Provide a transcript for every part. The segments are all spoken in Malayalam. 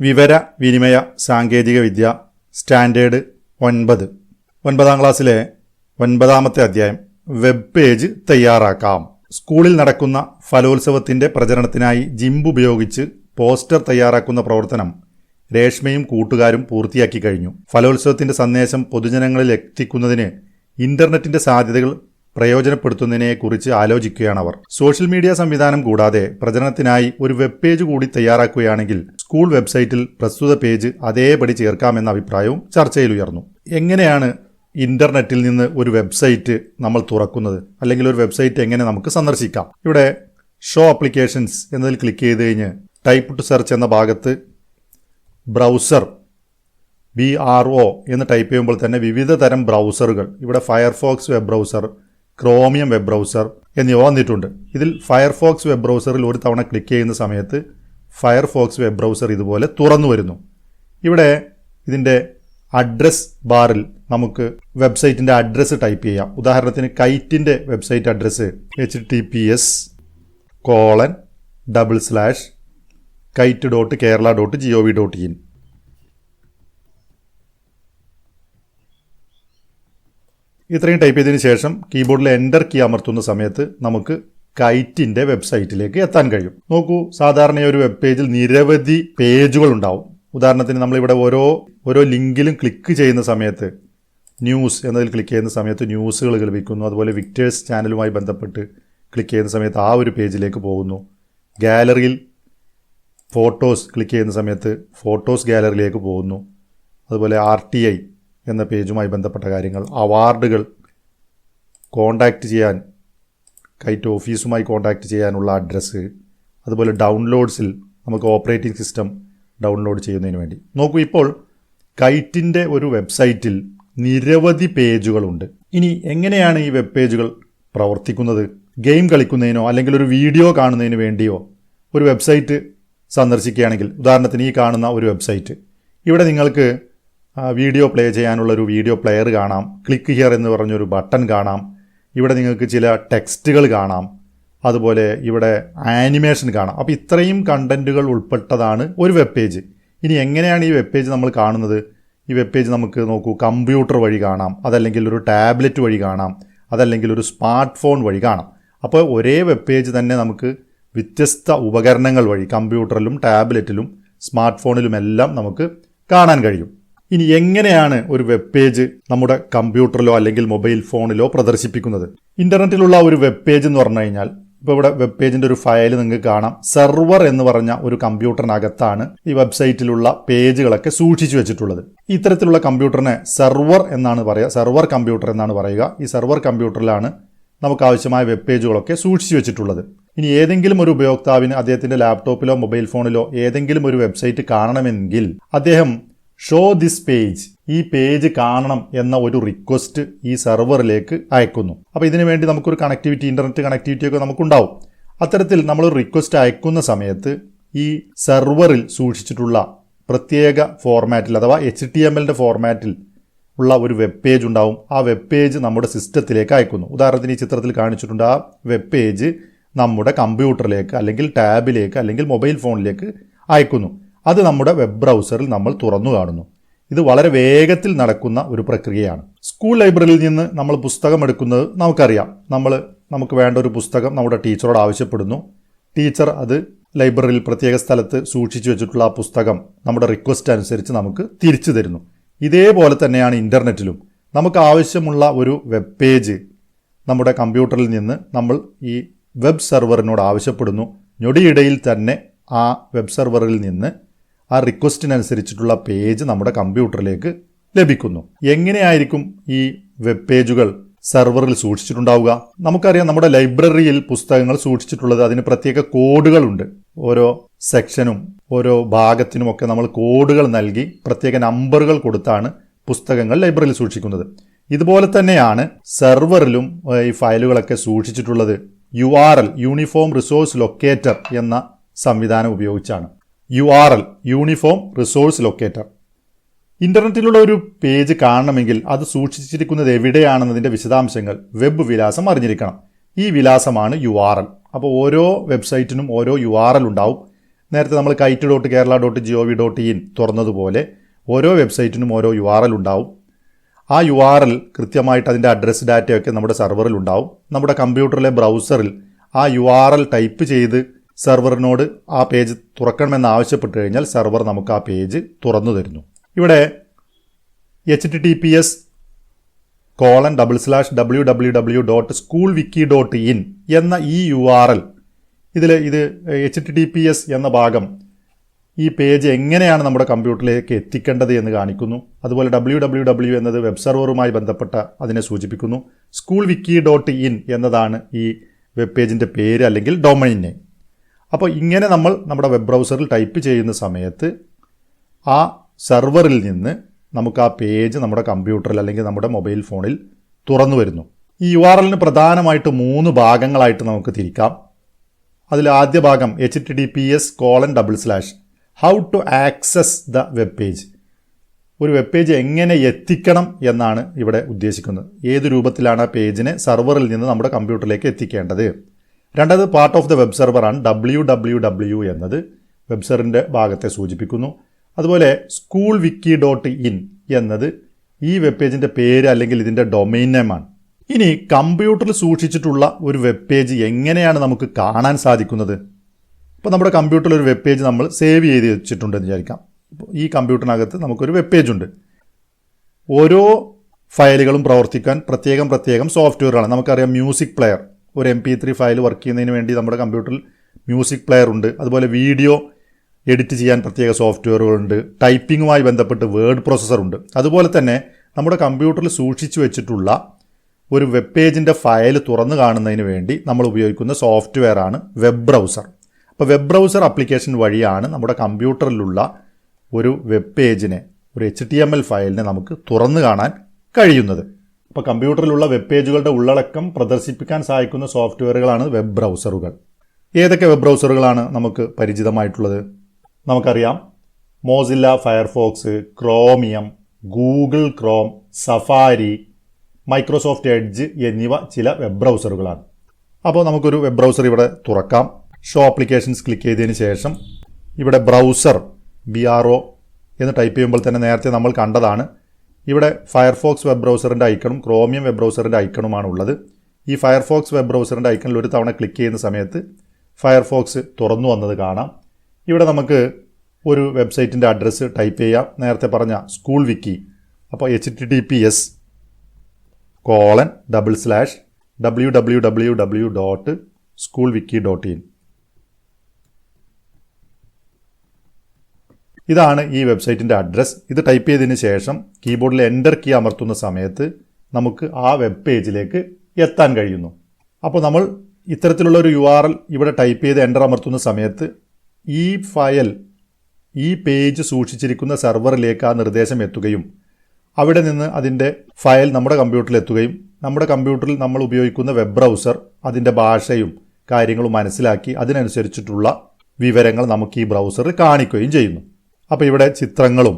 വിവര വിനിമയ സാങ്കേതികവിദ്യ സ്റ്റാൻഡേർഡ് ഒൻപത്. ഒൻപതാം ക്ലാസ്സിലെ ഒൻപതാമത്തെ അധ്യായം വെബ് പേജ് തയ്യാറാക്കാം. സ്കൂളിൽ നടക്കുന്ന ഫലോത്സവത്തിന്റെ പ്രചരണത്തിനായി ജിംബ് ഉപയോഗിച്ച് പോസ്റ്റർ തയ്യാറാക്കുന്ന പ്രവർത്തനം രേഷ്മയും കൂട്ടുകാരും പൂർത്തിയാക്കി കഴിഞ്ഞു. ഫലോത്സവത്തിന്റെ സന്ദേശം പൊതുജനങ്ങളിൽ എത്തിക്കുന്നതിന് ഇന്റർനെറ്റിന്റെ സാധ്യതകൾ പ്രയോജനപ്പെടുത്തുന്നതിനെക്കുറിച്ച് ആലോചിക്കുകയാണ് അവർ സോഷ്യൽ മീഡിയ സംവിധാനം കൂടാതെ പ്രചരണത്തിനായി ഒരു വെബ് പേജ് കൂടി തയ്യാറാക്കുകയാണെങ്കിൽ സ്കൂൾ വെബ്സൈറ്റിൽ പ്രസ്തുത പേജ് അതേപടി ചേർക്കാമെന്ന അഭിപ്രായവും ചർച്ചയിൽ ഉയർന്നു എങ്ങനെയാണ് ഇന്റർനെറ്റിൽ നിന്ന് ഒരു വെബ്സൈറ്റ് നമ്മൾ തുറക്കുന്നത്? അല്ലെങ്കിൽ ഒരു വെബ്സൈറ്റ് എങ്ങനെ നമുക്ക് സന്ദർശിക്കാം? ഇവിടെ ഷോ ആപ്ലിക്കേഷൻസ് എന്നതിൽ ക്ലിക്ക് ചെയ്ത് കഴിഞ്ഞ് ടൈപ്പ് ടു സെർച്ച് എന്ന ഭാഗത്ത് ബ്രൗസർ ബി ആർ ഒ എന്ന് ടൈപ്പ് ചെയ്യുമ്പോൾ തന്നെ വിവിധ തരം ബ്രൗസറുകൾ. ഇവിടെ Firefox web browser Chromium web browser എന്നിവ വന്നിട്ടുണ്ട്. ഇതിൽ ഫയർഫോക്സ് വെബ് ബ്രൗസറിൽ ഒരു തവണ ക്ലിക്ക് ചെയ്യുന്ന സമയത്ത് ഫയർഫോക്സ് വെബ് ബ്രൗസർ ഇതുപോലെ തുറന്നു വരുന്നു. ഇവിടെ ഇതിന്റെ അഡ്രസ് ബാറിൽ നമുക്ക് വെബ്സൈറ്റിന്റെ അഡ്രസ്സ് ടൈപ്പ് ചെയ്യാം. ഉദാഹരണത്തിന് കൈറ്റിന്റെ website address H T P S colon double slash kite dot Kerala dot G O V dot in ഇത്രയും ടൈപ്പ് ചെയ്തതിന് ശേഷം കീബോർഡിൽ എന്റർ കീ അമർത്തുന്ന സമയത്ത് നമുക്ക് കൈറ്റിന്റെ വെബ്സൈറ്റിലേക്ക് എത്താൻ കഴിയും. നോക്കൂ സാധാരണ ഒരു വെബ് പേജിൽ നിരവധി പേജുകൾ ഉണ്ടാവും. ഉദാഹരണത്തിന് നമ്മളിവിടെ ഓരോ ഓരോ ലിങ്കിലും ക്ലിക്ക് ചെയ്യുന്ന സമയത്ത് ന്യൂസ് എന്നതിൽ ക്ലിക്ക് ചെയ്യുന്ന സമയത്ത് ന്യൂസുകൾ ലഭിക്കുന്നു. അതുപോലെ വിക്ടേഴ്സ് ചാനലുമായി ബന്ധപ്പെട്ട് ക്ലിക്ക് ചെയ്യുന്ന സമയത്ത് ആ ഒരു പേജിലേക്ക് പോകുന്നു. ഗാലറിയിൽ ഫോട്ടോസ് ക്ലിക്ക് ചെയ്യുന്ന സമയത്ത് ഫോട്ടോസ് ഗാലറിയിലേക്ക് പോകുന്നു. അതുപോലെ ആർ ടി ഐ എന്ന പേജുമായി ബന്ധപ്പെട്ട കാര്യങ്ങൾ അവാർഡുകൾ കോണ്ടാക്റ്റ് ചെയ്യാൻ കൈറ്റ് ഓഫീസുമായി കോണ്ടാക്റ്റ് ചെയ്യാനുള്ള അഡ്രസ്സ് അതുപോലെ ഡൗൺലോഡ്സിൽ നമുക്ക് ഓപ്പറേറ്റിംഗ് സിസ്റ്റം ഡൗൺലോഡ് ചെയ്യുന്നതിന് വേണ്ടി. നോക്കൂ ഇപ്പോൾ കൈറ്റിന്റെ ഒരു വെബ്സൈറ്റിൽ നിരവധി പേജുകളുണ്ട്. ഇനി എങ്ങനെയാണ് ഈ വെബ് പേജുകൾ പ്രവർത്തിക്കുന്നത്? ഗെയിം കളിക്കുന്നതിനോ അല്ലെങ്കിൽ ഒരു വീഡിയോ കാണുന്നതിന് വേണ്ടിയോ ഒരു വെബ്സൈറ്റ് സന്ദർശിക്കുകയാണെങ്കിൽ ഉദാഹരണത്തിന് ഈ കാണുന്ന ഒരു വെബ്സൈറ്റ് ഇവിടെ നിങ്ങൾക്ക് വീഡിയോ പ്ലേ ചെയ്യാനുള്ള ഒരു വീഡിയോ പ്ലെയർ കാണാം. ക്ലിക്ക് ഹിയർ എന്ന് പറഞ്ഞൊരു ബട്ടൺ കാണാം. ഇവിടെ നിങ്ങൾക്ക് ചില ടെക്സ്റ്റുകൾ കാണാം. അതുപോലെ ഇവിടെ ആനിമേഷൻ കാണാം. അപ്പോൾ ഇത്രയും കണ്ടന്റുകൾ ഉൾപ്പെട്ടതാണ് ഒരു വെബ് പേജ് ഇനി എങ്ങനെയാണ് ഈ വെബ് പേജ് നമ്മൾ കാണുന്നത്? ഈ വെബ് പേജ് നമുക്ക് നോക്കൂ കമ്പ്യൂട്ടർ വഴി കാണാം. അതല്ലെങ്കിൽ ഒരു ടാബ്ലറ്റ് വഴി കാണാം. അതല്ലെങ്കിൽ ഒരു സ്മാർട്ട് ഫോൺ വഴി കാണാം. അപ്പോൾ ഒരേ വെബ് പേജ് തന്നെ നമുക്ക് വ്യത്യസ്ത ഉപകരണങ്ങൾ വഴി കമ്പ്യൂട്ടറിലും ടാബ്ലറ്റിലും സ്മാർട്ട് ഫോണിലുമെല്ലാം നമുക്ക് കാണാൻ കഴിയും. ഇനി എങ്ങനെയാണ് ഒരു വെബ് പേജ് നമ്മുടെ കമ്പ്യൂട്ടറിലോ അല്ലെങ്കിൽ മൊബൈൽ ഫോണിലോ പ്രദർശിപ്പിക്കുന്നത്? ഇന്റർനെറ്റിലുള്ള ഒരു വെബ് പേജ് എന്ന് പറഞ്ഞു കഴിഞ്ഞാൽ ഇപ്പോൾ ഇവിടെ വെബ് പേജിന്റെ ഒരു ഫയൽ നിങ്ങൾക്ക് കാണാം. സെർവർ എന്ന് പറഞ്ഞ ഒരു കമ്പ്യൂട്ടറിനകത്താണ് ഈ വെബ്സൈറ്റിലുള്ള പേജുകളൊക്കെ സൂക്ഷിച്ചു വെച്ചിട്ടുള്ളത്. ഇത്തരത്തിലുള്ള കമ്പ്യൂട്ടറിനെ സെർവർ എന്നാണ് പറയുക സെർവർ കമ്പ്യൂട്ടർ എന്നാണ് പറയുക. ഈ സെർവർ കമ്പ്യൂട്ടറിലാണ് നമുക്ക് ആവശ്യമായ വെബ് പേജുകളൊക്കെ സൂക്ഷിച്ചു വെച്ചിട്ടുള്ളത്. ഇനി ഏതെങ്കിലും ഒരു ഉപയോക്താവിന് അദ്ദേഹത്തിന്റെ ലാപ്ടോപ്പിലോ മൊബൈൽ ഫോണിലോ ഏതെങ്കിലും ഒരു വെബ്സൈറ്റ് കാണണമെങ്കിൽ അദ്ദേഹം ഷോ ദിസ് പേജ് ഈ പേജ് കാണണം എന്ന ഒരു റിക്വസ്റ്റ് ഈ സെർവറിലേക്ക് അയക്കുന്നു. അപ്പോൾ ഇതിനു വേണ്ടി നമുക്കൊരു കണക്ടിവിറ്റി ഇന്റർനെറ്റ് കണക്ടിവിറ്റി ഒക്കെ നമുക്കുണ്ടാവും. അത്തരത്തിൽ നമ്മൾ റിക്വസ്റ്റ് അയക്കുന്ന സമയത്ത് ഈ സെർവറിൽ സൂക്ഷിച്ചിട്ടുള്ള പ്രത്യേക ഫോർമാറ്റിൽ അഥവാ എച്ച് ടി എം എല്ലിന്റെ ഫോർമാറ്റിൽ ഉള്ള ഒരു വെബ് പേജ് ഉണ്ടാവും. ആ വെബ് പേജ് നമ്മുടെ സിസ്റ്റത്തിലേക്ക് അയക്കുന്നു. ഉദാഹരണത്തിന് ഈ ചിത്രത്തിൽ കാണിച്ചിട്ടുണ്ട് ആ വെബ് പേജ് നമ്മുടെ കമ്പ്യൂട്ടറിലേക്ക് അല്ലെങ്കിൽ ടാബിലേക്ക് അല്ലെങ്കിൽ മൊബൈൽ ഫോണിലേക്ക് അയക്കുന്നു. അത് നമ്മുടെ വെബ് ബ്രൗസറിൽ നമ്മൾ തുറന്നു കാണുന്നു. ഇത് വളരെ വേഗത്തിൽ നടക്കുന്ന ഒരു പ്രക്രിയയാണ്. സ്കൂൾ ലൈബ്രറിയിൽ നിന്ന് നമ്മൾ പുസ്തകം എടുക്കുന്നത് നമുക്കറിയാം. നമ്മൾ നമുക്ക് വേണ്ട ഒരു പുസ്തകം നമ്മുടെ ടീച്ചറോട് ആവശ്യപ്പെടുന്നു. ടീച്ചർ അത് ലൈബ്രറിയിൽ പ്രത്യേക സ്ഥലത്ത് സൂക്ഷിച്ചു വെച്ചിട്ടുള്ള ആ പുസ്തകം നമ്മുടെ റിക്വസ്റ്റ് അനുസരിച്ച് നമുക്ക് തിരിച്ചു തരുന്നു. ഇതേപോലെ തന്നെയാണ് ഇന്റർനെറ്റിലും നമുക്ക് ആവശ്യമുള്ള ഒരു വെബ് പേജ് നമ്മുടെ കമ്പ്യൂട്ടറിൽ നിന്ന് നമ്മൾ ഈ വെബ് സെർവറിനോട് ആവശ്യപ്പെടുന്നു. ഞൊടിയിടയിൽ തന്നെ ആ വെബ് സെർവറിൽ നിന്ന് ആ റിക്വസ്റ്റിനനുസരിച്ചിട്ടുള്ള പേജ് നമ്മുടെ കമ്പ്യൂട്ടറിലേക്ക് ലഭിക്കുന്നു. എങ്ങനെയായിരിക്കും ഈ വെബ് പേജുകൾ സെർവറിൽ സൂക്ഷിച്ചിട്ടുണ്ടാവുക? നമുക്കറിയാം നമ്മുടെ ലൈബ്രറിയിൽ പുസ്തകങ്ങൾ സൂക്ഷിച്ചിട്ടുള്ളത് അതിന് പ്രത്യേക കോഡുകളുണ്ട്. ഓരോ സെക്ഷനും ഓരോ ഭാഗത്തിനുമൊക്കെ നമ്മൾ കോഡുകൾ നൽകി പ്രത്യേക നമ്പറുകൾ കൊടുത്താണ് പുസ്തകങ്ങൾ ലൈബ്രറിയിൽ സൂക്ഷിക്കുന്നത്. ഇതുപോലെ തന്നെയാണ് സെർവറിലും ഈ ഫയലുകളൊക്കെ സൂക്ഷിച്ചിട്ടുള്ളത് U R L uniform resource locator എന്ന സംവിധാനം ഉപയോഗിച്ചാണ്. U R L uniform resource locator. ഇന്റർനെറ്റിലുള്ള ഒരു പേജ് കാണണമെങ്കിൽ അത് സൂക്ഷിച്ചിരിക്കുന്നത് എവിടെയാണെന്നതിന്റെ വിശദാംശങ്ങൾ വെബ് വിലാസം അറിഞ്ഞിരിക്കണം. ഈ വിലാസമാണ് യു ആർ എൽ. അപ്പോൾ ഓരോ വെബ്സൈറ്റിനും ഓരോ യു ആർ എൽ ഉണ്ടാവും. നേരത്തെ നമ്മൾ kite dot Kerala dot G O V dot in തുറന്നതുപോലെ ഓരോ വെബ്സൈറ്റിനും ഓരോ യു ആർ എൽ ഉണ്ടാവും. ആ യു ആർ എൽ കൃത്യമായിട്ട് അതിന്റെ അഡ്രസ്സ് ഡാറ്റയൊക്കെ നമ്മുടെ സെർവറിൽ ഉണ്ടാവും. നമ്മുടെ കമ്പ്യൂട്ടറിലെ ബ്രൗസറിൽ ആ യു ആർ എൽ ടൈപ്പ് ചെയ്ത് സെർവറിനോട് ആ പേജ് തുറക്കണമെന്ന് ആവശ്യപ്പെട്ട് കഴിഞ്ഞാൽ സെർവർ നമുക്ക് ആ പേജ് തുറന്നു തരുന്നു. ഇവിടെ H T T P S colon double slash W W W dot school wiki dot in എന്ന ഈ യു ആർ എൽ ഇതിൽ ഇത് H T T P S എന്ന ഭാഗം ഈ പേജ് എങ്ങനെയാണ് നമ്മുടെ കമ്പ്യൂട്ടറിലേക്ക് എത്തിക്കേണ്ടത് എന്ന് കാണിക്കുന്നു. അതുപോലെ ഡബ്ല്യു ഡബ്ല്യു ഡബ്ല്യു എന്നത് വെബ് സെർവറുമായി ബന്ധപ്പെട്ട അതിനെ സൂചിപ്പിക്കുന്നു. സ്കൂൾ വിക്കി ഡോട്ട് ഇൻ എന്നതാണ് ഈ വെബ് പേജിന്റെ പേര് അല്ലെങ്കിൽ ഡൊമൈൻ നെയിം. അപ്പോൾ ഇങ്ങനെ നമ്മൾ നമ്മുടെ വെബ് ബ്രൗസറിൽ ടൈപ്പ് ചെയ്യുന്ന സമയത്ത് ആ സെർവറിൽ നിന്ന് നമുക്ക് ആ പേജ് നമ്മുടെ കമ്പ്യൂട്ടറിൽ അല്ലെങ്കിൽ നമ്മുടെ മൊബൈൽ ഫോണിൽ തുറന്നു വരുന്നു. ഈ യു ആർ എല്ലിന് പ്രധാനമായിട്ട് മൂന്ന് ഭാഗങ്ങളായിട്ട് നമുക്ക് തിരിക്കാം. അതിൽ ആദ്യ ഭാഗം H T D P S colon double slash how to access the web page ഒരു വെബ് പേജ് എങ്ങനെ എത്തിക്കണം എന്നാണ് ഇവിടെ ഉദ്ദേശിക്കുന്നത്. ഏത് രൂപത്തിലാണ് ആ പേജിനെ സെർവറിൽ നിന്ന് നമ്മുടെ കമ്പ്യൂട്ടറിലേക്ക് എത്തിക്കേണ്ടത്? രണ്ടാമത് പാർട്ട് ഓഫ് ദ വെബ് സെർവറാണ് ഡബ്ല്യു ഡബ്ല്യു ഡബ്ല്യു എന്നത്. വെബ് സെറിന്റെ ഭാഗത്തെ സൂചിപ്പിക്കുന്നു. അതുപോലെ സ്കൂൾ വിക്കി ഡോട്ട് ഇൻ എന്നത് ഈ വെബ് പേജിന്റെ പേര് അല്ലെങ്കിൽ ഇതിന്റെ ഡൊമൈൻ നെയിമാണ് ഇനി കമ്പ്യൂട്ടറിൽ സൂക്ഷിച്ചിട്ടുള്ള ഒരു വെബ് പേജ് എങ്ങനെയാണ് നമുക്ക് കാണാൻ സാധിക്കുന്നത്? ഇപ്പോൾ നമ്മുടെ കമ്പ്യൂട്ടറിൽ ഒരു വെബ് പേജ് നമ്മൾ സേവ് ചെയ്ത് വെച്ചിട്ടുണ്ടെന്ന് വിചാരിക്കാം. ഈ കമ്പ്യൂട്ടറിനകത്ത് നമുക്കൊരു വെബ് പേജ് ഉണ്ട്. ഓരോ ഫയലുകളും പ്രവർത്തിക്കാൻ പ്രത്യേകം പ്രത്യേകം സോഫ്റ്റ്വെയറാണ് നമുക്കറിയാം മ്യൂസിക് പ്ലെയർ ഒരു M P three file work ചെയ്യുന്നതിന് വേണ്ടി നമ്മുടെ കമ്പ്യൂട്ടറിൽ മ്യൂസിക് പ്ലെയർ ഉണ്ട്. അതുപോലെ വീഡിയോ എഡിറ്റ് ചെയ്യാൻ പ്രത്യേക സോഫ്റ്റ്വെയറുകളുണ്ട് ടൈപ്പിങ്ങുമായി ബന്ധപ്പെട്ട് വേർഡ് പ്രോസസ്സർ ഉണ്ട്. അതുപോലെ തന്നെ നമ്മുടെ കമ്പ്യൂട്ടറിൽ സൂക്ഷിച്ചു വെച്ചിട്ടുള്ള ഒരു വെബ് പേജിന്റെ ഫയൽ തുറന്നു കാണുന്നതിന് വേണ്ടി നമ്മൾ ഉപയോഗിക്കുന്ന സോഫ്റ്റ്വെയർ ആണ് വെബ് ബ്രൗസർ അപ്പോൾ വെബ് ബ്രൗസർ ആപ്ലിക്കേഷൻ വഴിയാണ് നമ്മുടെ കമ്പ്യൂട്ടറിലുള്ള ഒരു വെബ് പേജിനെ ഒരു എച്ച് ടി എം എൽ ഫയലിനെ നമുക്ക് തുറന്നു കാണാൻ കഴിയുന്നത്. അപ്പോൾ കമ്പ്യൂട്ടറിലുള്ള വെബ് പേജുകളുടെ ഉള്ളടക്കം പ്രദർശിപ്പിക്കാൻ സഹായിക്കുന്ന സോഫ്റ്റ്വെയറുകളാണ് വെബ് ബ്രൗസറുകൾ ഏതൊക്കെ വെബ് ബ്രൗസറുകളാണ് നമുക്ക് പരിചിതമായിട്ടുള്ളത്? നമുക്കറിയാം Mozilla Firefox Chromium Google Chrome Safari Microsoft Edge എന്നിവ ചില വെബ് ബ്രൗസറുകളാണ് അപ്പോൾ നമുക്കൊരു വെബ് ബ്രൗസർ ഇവിടെ തുറക്കാം. ഷോ ആപ്ലിക്കേഷൻസ് ക്ലിക്ക് ചെയ്തതിന് ശേഷം ഇവിടെ ബ്രൗസർ ബി ആർ ഒ എന്ന് ടൈപ്പ് ചെയ്യുമ്പോൾ തന്നെ നേരത്തെ നമ്മൾ കണ്ടതാണ്. ഇവിടെ ഫയർഫോക്സ് വെബ് ബ്രൗസറിന്റെ ഐക്കണും ക്രോമിയം വെബ് ബ്രൗസറിന്റെ ഐക്കണുമാണ് ഉള്ളത് ഈ ഫയർഫോക്സ് വെബ് ബ്രൗസറിന്റെ ഐക്കണിൽ ഒരു തവണ ക്ലിക്ക് ചെയ്യുന്ന സമയത്ത് ഫയർഫോക്സ് തുറന്നു വന്നത് കാണാം. ഇവിടെ നമുക്ക് ഒരു വെബ്സൈറ്റിന്റെ അഡ്രസ്സ് ടൈപ്പ് ചെയ്യാം. നേരത്തെ പറഞ്ഞ സ്കൂൾ വിക്കി അപ്പോൾ H T T P S colon double slash W W W W dot school wiki dot in ഇതാണ് ഈ വെബ്സൈറ്റിന്റെ അഡ്രസ്സ് ഇത് ടൈപ്പ് ചെയ്തതിന് ശേഷം കീബോർഡിൽ എന്റർ കീ അമർത്തുന്ന സമയത്ത് നമുക്ക് ആ വെബ് പേജിലേക്ക് എത്താൻ കഴിയുന്നു. അപ്പോൾ നമ്മൾ ഇത്തരത്തിലുള്ള ഒരു യു ആർ എൽ ഇവിടെ ടൈപ്പ് ചെയ്ത് എന്റർ അമർത്തുന്ന സമയത്ത് ഈ ഫയൽ ഈ പേജ് സൂക്ഷിച്ചിരിക്കുന്ന സെർവറിലേക്ക് ആ നിർദ്ദേശം എത്തുകയും അവിടെ നിന്ന് അതിന്റെ ഫയൽ നമ്മുടെ കമ്പ്യൂട്ടറിൽ എത്തുകയും നമ്മുടെ കമ്പ്യൂട്ടറിൽ നമ്മൾ ഉപയോഗിക്കുന്ന വെബ് ബ്രൗസർ അതിന്റെ ഭാഷയും കാര്യങ്ങളും മനസ്സിലാക്കി അതിനനുസരിച്ചിട്ടുള്ള വിവരങ്ങൾ നമുക്ക് ഈ ബ്രൗസറിൽ കാണിക്കുകയും ചെയ്യുന്നു. അപ്പോൾ ഇവിടെ ചിത്രങ്ങളും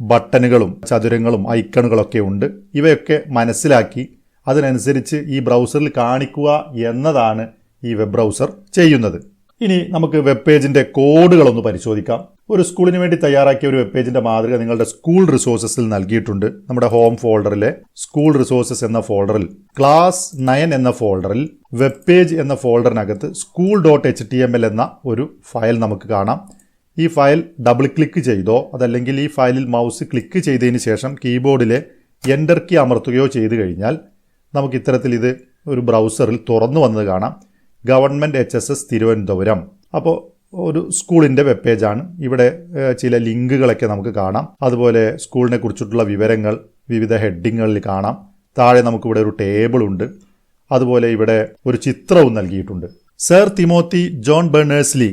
ബട്ടണുകളും ചതുരങ്ങളും ഐക്കണുകളൊക്കെ ഉണ്ട്. ഇവയൊക്കെ മനസ്സിലാക്കി അതിനനുസരിച്ച് ഈ ബ്രൗസറിൽ കാണിക്കുക എന്നതാണ് ഈ വെബ് ബ്രൗസർ ചെയ്യുന്നത്. ഇനി നമുക്ക് വെബ് പേജിന്റെ കോഡുകളൊന്ന് പരിശോധിക്കാം. ഒരു സ്കൂളിന് വേണ്ടി തയ്യാറാക്കിയ ഒരു വെബ് പേജിന്റെ മാതൃക നിങ്ങളുടെ സ്കൂൾ റിസോഴ്സസിൽ നൽകിയിട്ടുണ്ട്. നമ്മുടെ ഹോം ഫോൾഡറിലെ സ്കൂൾ റിസോഴ്സസ് എന്ന ഫോൾഡറിൽ ക്ലാസ് നയൻ എന്ന ഫോൾഡറിൽ വെബ് പേജ് എന്ന ഫോൾഡറിനകത്ത് school dot H T M L എന്ന ഒരു ഫയൽ നമുക്ക് കാണാം. ഈ ഫയൽ ഡബിൾ ക്ലിക്ക് ചെയ്തോ അതല്ലെങ്കിൽ ഈ ഫയലിൽ മൗസ് ക്ലിക്ക് ചെയ്തതിന് ശേഷം കീബോർഡിലെ എന്റർ കീ അമർത്തുകയോ ചെയ്തു കഴിഞ്ഞാൽ നമുക്ക് ഇത്തരത്തിൽ ഇത് ഒരു ബ്രൗസറിൽ തുറന്നു വന്നത് കാണാം. Government H S S Thiruvananthapuram. അപ്പോൾ ഒരു സ്കൂളിന്റെ വെബ് പേജാണ് ഇവിടെ ചില ലിങ്കുകളൊക്കെ നമുക്ക് കാണാം. അതുപോലെ സ്കൂളിനെ കുറിച്ചിട്ടുള്ള വിവരങ്ങൾ വിവിധ ഹെഡിങ്ങുകളിൽ കാണാം. താഴെ നമുക്കിവിടെ ഒരു ടേബിൾ ഉണ്ട്. അതുപോലെ ഇവിടെ ഒരു ചിത്രവും നൽകിയിട്ടുണ്ട്. Sir Timothy John Berners Lee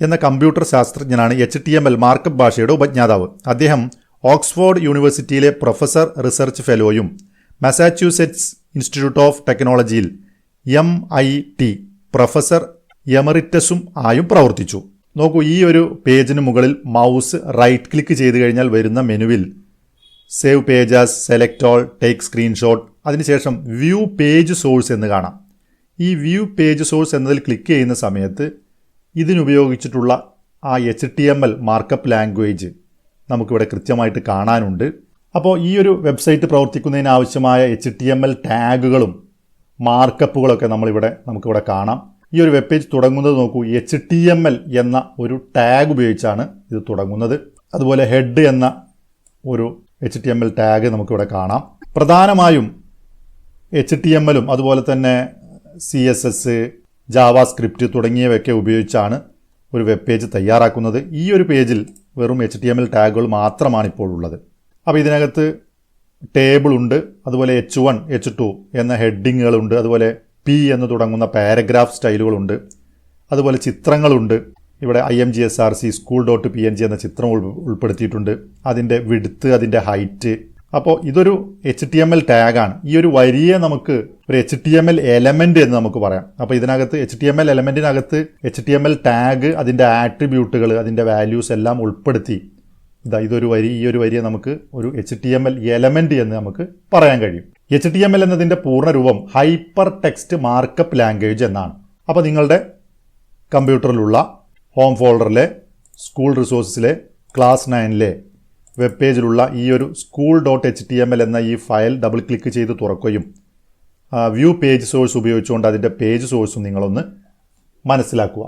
എന്ന കമ്പ്യൂട്ടർ ശാസ്ത്രജ്ഞനാണ് H T M L markup ഭാഷയുടെ ഉപജ്ഞാതാവ്. അദ്ദേഹം ഓക്സ്ഫോർഡ് യൂണിവേഴ്സിറ്റിയിലെ പ്രൊഫസർ റിസർച്ച് ഫെലോയും മസാച്യൂസെറ്റ്സ് ഇൻസ്റ്റിറ്റ്യൂട്ട് ഓഫ് ടെക്നോളജിയിൽ എം ഐ ടി പ്രൊഫസർ എമറിറ്റസും ആയും പ്രവർത്തിച്ചു. നോക്കൂ ഈ ഒരു പേജിന് മുകളിൽ മൗസ് റൈറ്റ് ക്ലിക്ക് ചെയ്ത് കഴിഞ്ഞാൽ വരുന്ന മെനുവിൽ save pages select all take screenshot അതിനുശേഷം വ്യൂ പേജ് സോഴ്സ് എന്ന് കാണാം. ഈ വ്യൂ പേജ് സോഴ്സ് എന്നതിൽ ക്ലിക്ക് ചെയ്യുന്ന സമയത്ത് ഇതിനുപയോഗിച്ചിട്ടുള്ള ആ H T M L markup language നമുക്കിവിടെ കൃത്യമായിട്ട് കാണാനുണ്ട്. അപ്പോൾ ഈ ഒരു വെബ്സൈറ്റ് പ്രവർത്തിക്കുന്നതിന് ആവശ്യമായ എച്ച് ടി എം എൽ ടാഗുകളും മാർക്കപ്പുകളൊക്കെ നമ്മളിവിടെ നമുക്കിവിടെ കാണാം. ഈ ഒരു വെബ് പേജ് തുടങ്ങുന്നത് നോക്കൂ എച്ച് ടി എം എൽ എന്ന ഒരു ടാഗ് ഉപയോഗിച്ചാണ് ഇത് തുടങ്ങുന്നത്. അതുപോലെ ഹെഡ് എന്ന ഒരു H T M L tag നമുക്കിവിടെ കാണാം. പ്രധാനമായും എച്ച് ടി എം എല്ലും അതുപോലെ തന്നെ C S S JavaScript തുടങ്ങിയവയൊക്കെ ഉപയോഗിച്ചാണ് ഒരു വെബ് പേജ് തയ്യാറാക്കുന്നത്. ഈ ഒരു പേജിൽ വെറും എച്ച് ടി എം എൽ ടാഗുകൾ മാത്രമാണ് ഇപ്പോൾ ഉള്ളത്. അപ്പോൾ ഇതിനകത്ത് ടേബിൾ ഉണ്ട് അതുപോലെ എച്ച് വൺ എച്ച് ടു എന്ന ഹെഡിങ്ങുകളുണ്ട് അതുപോലെ പി എന്ന് തുടങ്ങുന്ന പാരഗ്രാഫ് സ്റ്റൈലുകളുണ്ട് അതുപോലെ ചിത്രങ്ങളുണ്ട് ഇവിടെ I M G S R C school dot P N G എന്ന ചിത്രം ഉൾ- ഉൾപ്പെടുത്തിയിട്ടുണ്ട്. അതിന്റെ വിടുത്ത് അതിന്റെ ഹൈറ്റ് അപ്പോൾ ഇതൊരു എച്ച് ടി എം എൽ ടാഗാണ് ഈ ഒരു വരിയെ നമുക്ക് ഒരു H T M L element എന്ന് നമുക്ക് പറയാം. അപ്പോൾ ഇതിനകത്ത് H T M L എലമെന്റിനകത്ത് H T M L tag അതിന്റെ ആട്രിബ്യൂട്ടുകൾ അതിന്റെ വാല്യൂസ് എല്ലാം ഉൾപ്പെടുത്തി ഇതാ ഇതൊരു വരി ഈ ഒരു വരിയെ നമുക്ക് ഒരു H T M L element എന്ന് നമുക്ക് പറയാൻ കഴിയും. എച്ച് ടി എം എൽ എന്നതിന്റെ പൂർണരൂപം ഹൈപ്പർ ടെക്സ്റ്റ് മാർക്കപ്പ് ലാംഗ്വേജ് എന്നാണ്. അപ്പോൾ നിങ്ങളുടെ കമ്പ്യൂട്ടറിലുള്ള ഹോം ഫോൾഡറിലെ സ്കൂൾ റിസോഴ്സിലെ ക്ലാസ് നയനിലെ വെബ് പേജിലുള്ള ഈ ഒരു school dot H T M L എന്ന ഈ ഫയൽ ഡബിൾ ക്ലിക്ക് ചെയ്ത് തുറക്കുകയും വ്യൂ പേജ് സോഴ്സ് ഉപയോഗിച്ചുകൊണ്ട് അതിന്റെ പേജ് സോഴ്സും നിങ്ങളൊന്ന് മനസ്സിലാക്കുക.